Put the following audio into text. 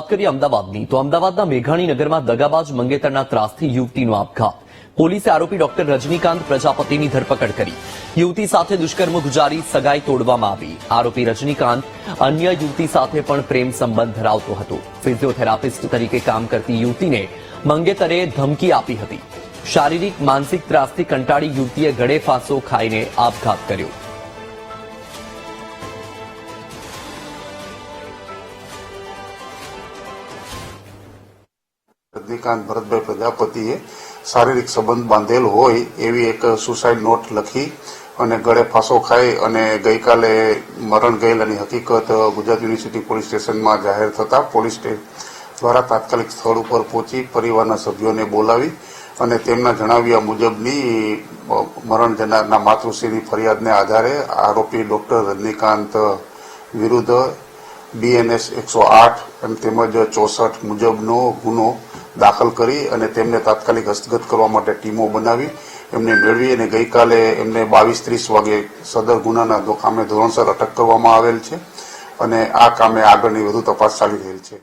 વાત કરીએ અમદાવાદની, તો અમદાવાદના મેઘાણી નગરમાં દગાબાજ મંગેતરના ત્રાસથી યુવતીનો આપઘાત. પોલીસે આરોપી ડોક્ટર રજનીકાંત પ્રજાપતિની ધરપકડ કરી. યુવતી સાથે દુષ્કર્મ ગુજારી સગાઈ તોડવામાં આવી. આરોપી રજનીકાંત અન્ય યુવતી સાથે પણ પ્રેમ સંબંધ ધરાવતો હતો. ફિઝિયોથેરાપિસ્ટ તરીકે કામ કરતી યુવતીને મંગેતરે ધમકી આપી હતી. શારીરિક, માનસિક ત્રાસથી કંટાળી યુવતીએ ગળે ફાંસો ખાઈને આપઘાત કર્યો. રજનીકાંત ભરતભાઈ પ્રજાપતિએ શારીરિક સંબંધ બાંધેલ હોય એવી એક સુસાઇડ નોટ લખી અને ગળે ફાંસો ખાઈ અને ગઈકાલે મરણ ગયેલાની હકીકત ગુજરાત યુનિવર્સિટી પોલીસ સ્ટેશનમાં જાહેર થતા પોલીસ દ્વારા તાત્કાલિક સ્થળ ઉપર પહોંચી પરિવારના સભ્યોને બોલાવી અને તેમના જણાવ્યા મુજબની મરણ જનારના માતૃશ્રીની ફરિયાદને આધારે આરોપી ડોક્ટર રજનીકાંત વિરુદ્ધ બીએનએસ એકસો આઠ તેમજ ચોસઠ મુજબનો ગુનો દાખલ કરી અને તેમને તાત્કાલિક હસ્તગત કરવા માટે ટીમો બનાવી, એમને મેળવી અને ગઈકાલે એમને બાવીસ ત્રીસ વાગે સદર ગુનાના કામે ધોરણસર અટક કરવામાં આવેલ છે અને આ કામે આગળની વધુ તપાસ ચાલી રહી છે.